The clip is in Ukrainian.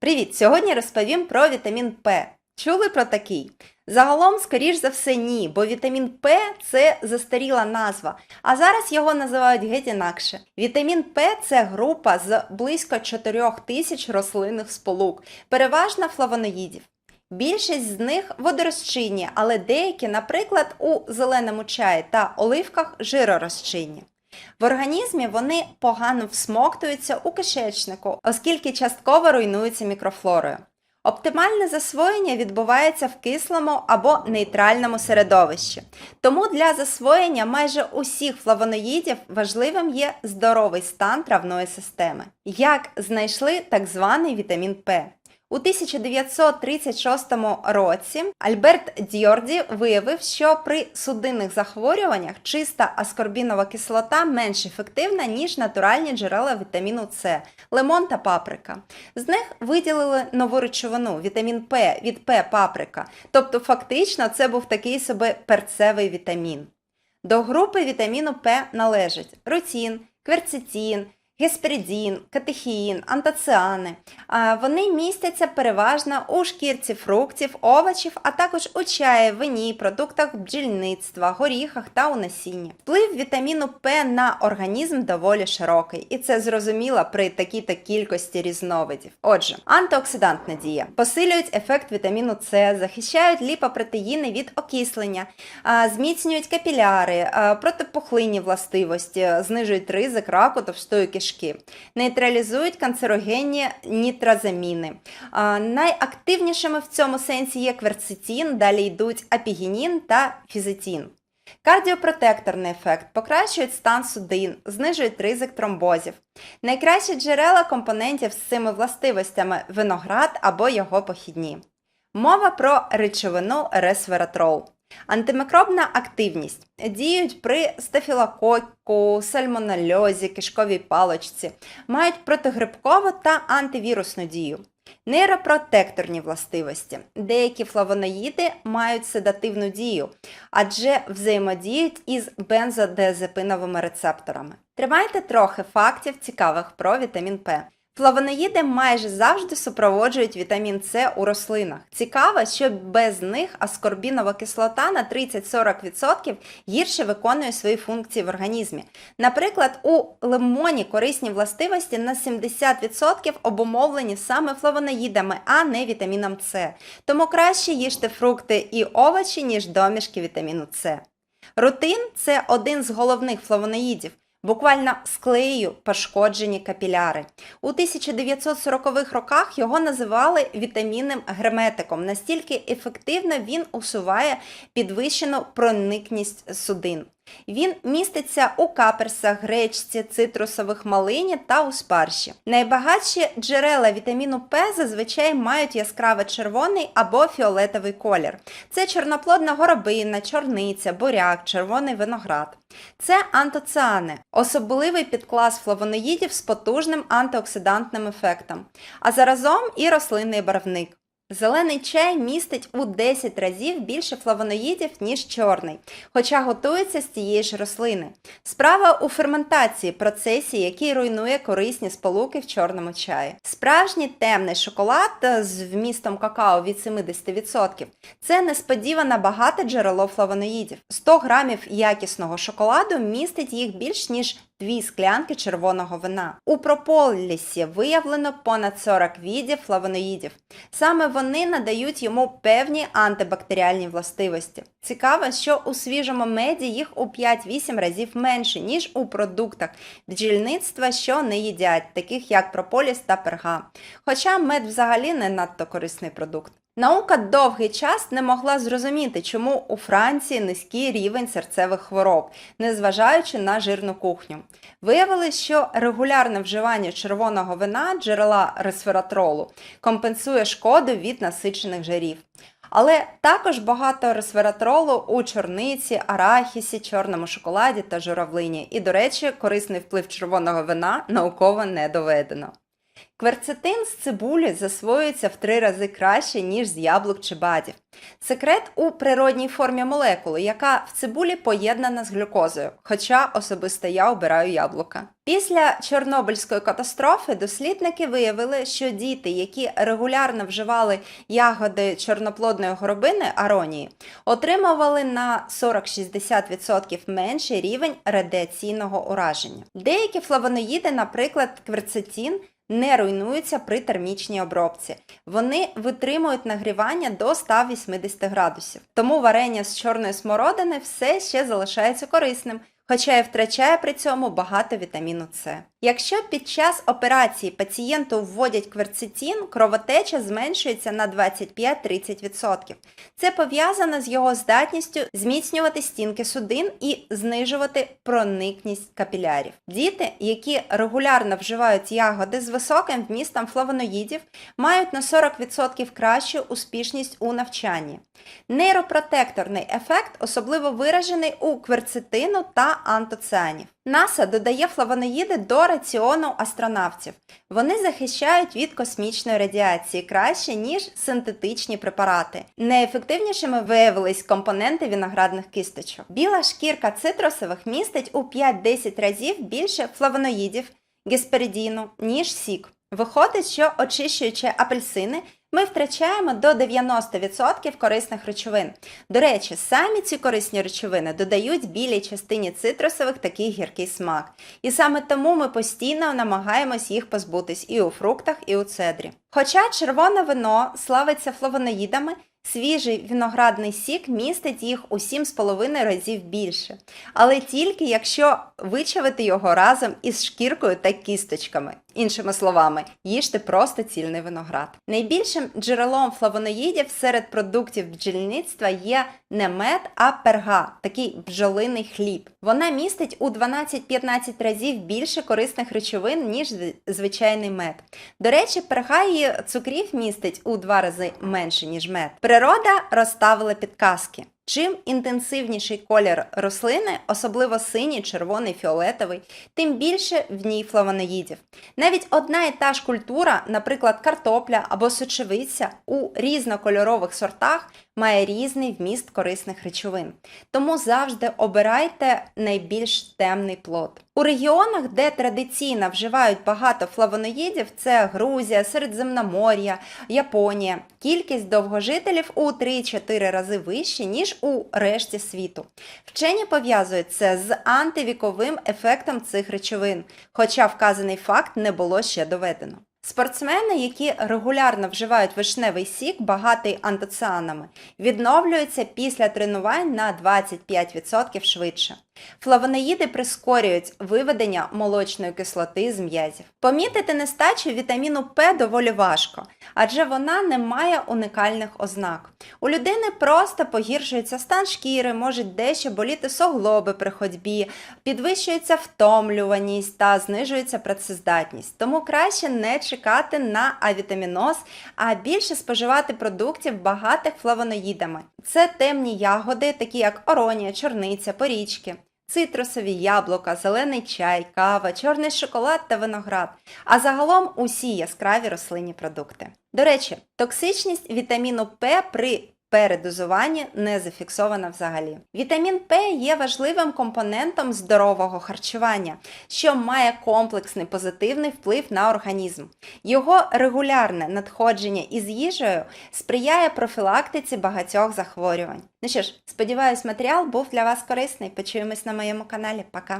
Привіт! Сьогодні розповім про вітамін П. Чули про такий? Загалом, скоріш за все, ні, бо вітамін П це застаріла назва, а зараз його називають геть інакше. Вітамін П це група з близько 4 тисяч рослинних сполук, переважно флавоноїдів. Більшість з них водорозчинні, але деякі, наприклад, у зеленому чаї та оливках жиророзчинні. В організмі вони погано всмоктуються у кишечнику, оскільки частково руйнуються мікрофлорою. Оптимальне засвоєння відбувається в кислому або нейтральному середовищі. Тому для засвоєння майже усіх флавоноїдів важливим є здоровий стан травної системи. Як знайшли так званий вітамін П? У 1936 році Альберт Дьорді виявив, що при судинних захворюваннях чиста аскорбінова кислота менш ефективна, ніж натуральні джерела вітаміну С, лимон та паприка. З них виділили нову речовину вітамін П від П паприка. Тобто, фактично, це був такий собі перцевий вітамін. До групи вітаміну П належать руцін, кверцетин, гесперидін, катехіїн, антоціани. Вони містяться переважно у шкірці фруктів, овочів, а також у чаї, вині, продуктах бджільництва, горіхах та у насінні. Вплив вітаміну П на організм доволі широкий, і це зрозуміло при такій-то кількості різновидів. Отже, антиоксидантна дія посилюють ефект вітаміну С, захищають ліпопротеїни від окислення, зміцнюють капіляри, протипухлинні властивості, знижують ризик раку товстої кишки нейтралізують канцерогенні нітразаміни. Найактивнішими в цьому сенсі є кверцетин, далі йдуть апігенін та фізетин. Кардіопротекторний ефект покращують стан судин, знижують ризик тромбозів. Найкращі джерела компонентів з цими властивостями виноград або його похідні. Мова про речовину ресвератрол. Антимікробна активність діють при стафілококу, сальмонельозі, кишковій палочці, мають протигрибкову та антивірусну дію. Нейропротекторні властивості. Деякі флавоноїди мають седативну дію, адже взаємодіють із бензодиазепиновими рецепторами. Тримайте трохи фактів цікавих про вітамін П. Флавоноїди майже завжди супроводжують вітамін С у рослинах. Цікаво, що без них аскорбінова кислота на 30-40% гірше виконує свої функції в організмі. Наприклад, у лимоні корисні властивості на 70% обумовлені саме флавоноїдами, а не вітаміном С. Тому краще їжте фрукти і овочі, ніж домішки вітаміну С. Рутин це один з головних флавоноїдів. Буквально склею пошкоджені капіляри. У 1940-х роках його називали вітамінним герметиком. Настільки ефективно він усуває підвищену проникність судин. Він міститься у каперсах, гречці, цитрусових малині та у спарші. Найбагатші джерела вітаміну П зазвичай мають яскраво червоний або фіолетовий колір. Це чорноплодна горобина, чорниця, буряк, червоний виноград. Це антоціани, особливий підклас флавоноїдів з потужним антиоксидантним ефектом, а заразом і рослинний барвник. Зелений чай містить у 10 разів більше флавоноїдів, ніж чорний, хоча готується з тієї ж рослини. Справа у ферментації, процесі, який руйнує корисні сполуки в чорному чаї. Справжній темний шоколад з вмістом какао від 70% це несподівано багате джерело флавоноїдів. 100 грамів якісного шоколаду містить їх більш ніж дві склянки червоного вина. У прополісі виявлено понад 40 видів флавоноїдів. Саме вони надають йому певні антибактеріальні властивості. Цікаво, що у свіжому меді їх у 5-8 разів менше, ніж у продуктах бджільництва, що не їдять, таких як прополіс та перга. Хоча мед взагалі не надто корисний продукт. Наука довгий час не могла зрозуміти, чому у Франції низький рівень серцевих хвороб, незважаючи на жирну кухню. Виявилось, що регулярне вживання червоного вина, джерела ресвератролу, компенсує шкоду від насичених жирів. Але також багато ресвератролу у чорниці, арахісі, чорному шоколаді та журавлині. І, до речі, корисний вплив червоного вина науково не доведено. Кверцетин з цибулі засвоюється в три рази краще, ніж з яблук чи бадів. Секрет у природній формі молекули, яка в цибулі поєднана з глюкозою, хоча особисто я обираю яблука. Після Чорнобильської катастрофи дослідники виявили, що діти, які регулярно вживали ягоди чорноплодної горобини аронії, отримували на 40-60% менший рівень радіаційного ураження. Деякі флавоноїди, наприклад, кверцетин, не руйнуються при термічній обробці. Вони витримують нагрівання до 180 градусів. Тому варення з чорної смородини все ще залишається корисним, хоча і втрачає при цьому багато вітаміну С. Якщо під час операції пацієнту вводять кверцетин, кровотеча зменшується на 25-30%. Це пов'язано з його здатністю зміцнювати стінки судин і знижувати проникність капілярів. Діти, які регулярно вживають ягоди з високим вмістом флавоноїдів, мають на 40% кращу успішність у навчанні. Нейропротекторний ефект особливо виражений у кверцетину та антоціанів. НАСА додає флавоноїди до раціону астронавтів. Вони захищають від космічної радіації краще, ніж синтетичні препарати. Найефективнішими виявились компоненти виноградних кісточок. Біла шкірка цитрусових містить у 5-10 разів більше флавоноїдів, гесперидіну, ніж сік. Виходить, що очищуючи апельсини, ми втрачаємо до 90% корисних речовин. До речі, самі ці корисні речовини додають білій частині цитрусових такий гіркий смак. І саме тому ми постійно намагаємось їх позбутись і у фруктах, і у цедрі. Хоча червоне вино славиться флавоноїдами, свіжий виноградний сік містить їх у 7,5 разів більше. Але тільки якщо вичавити його разом із шкіркою та кісточками. Іншими словами, їжте просто цільний виноград. Найбільшим джерелом флавоноїдів серед продуктів бджільництва є не мед, а перга, такий бджолиний хліб. Вона містить у 12-15 разів більше корисних речовин, ніж звичайний мед. До речі, перга її цукрів містить у 2 рази менше, ніж мед. Природа розставила підказки. Чим інтенсивніший колір рослини, особливо синій, червоний, фіолетовий, тим більше в ній флавоноїдів. Навіть одна і та ж культура, наприклад, картопля або сочевиця, у різнокольорових сортах має різний вміст корисних речовин. Тому завжди обирайте найбільш темний плод. У регіонах, де традиційно вживають багато флавоноїдів, це Грузія, Середземномор'я, Японія. Кількість довгожителів у 3-4 рази вища, ніж у решті світу. Вчені пов'язують це з антивіковим ефектом цих речовин, хоча вказаний факт не було ще доведено. Спортсмени, які регулярно вживають вишневий сік, багатий антоціанами, відновлюються після тренувань на 25% швидше. Флавоноїди прискорюють виведення молочної кислоти з м'язів. Помітити нестачу вітаміну П доволі важко, адже вона не має уникальних ознак. У людини просто погіршується стан шкіри, можуть дещо боліти суглоби при ходьбі, підвищується втомлюваність та знижується працездатність. Тому краще не чекати на авітаміноз, а більше споживати продуктів багатих флавоноїдами. Це темні ягоди, такі як оронія, чорниця, порічки. Цитрусові яблука, зелений чай, кава, чорний шоколад та виноград, а загалом усі яскраві рослинні продукти. До речі, токсичність вітаміну П при передозуванні не зафіксована взагалі. Вітамін П є важливим компонентом здорового харчування, що має комплексний позитивний вплив на організм. Його регулярне надходження із їжею сприяє профілактиці багатьох захворювань. Ну що ж, сподіваюсь, матеріал був для вас корисний. Почуємось на моєму каналі. Пока!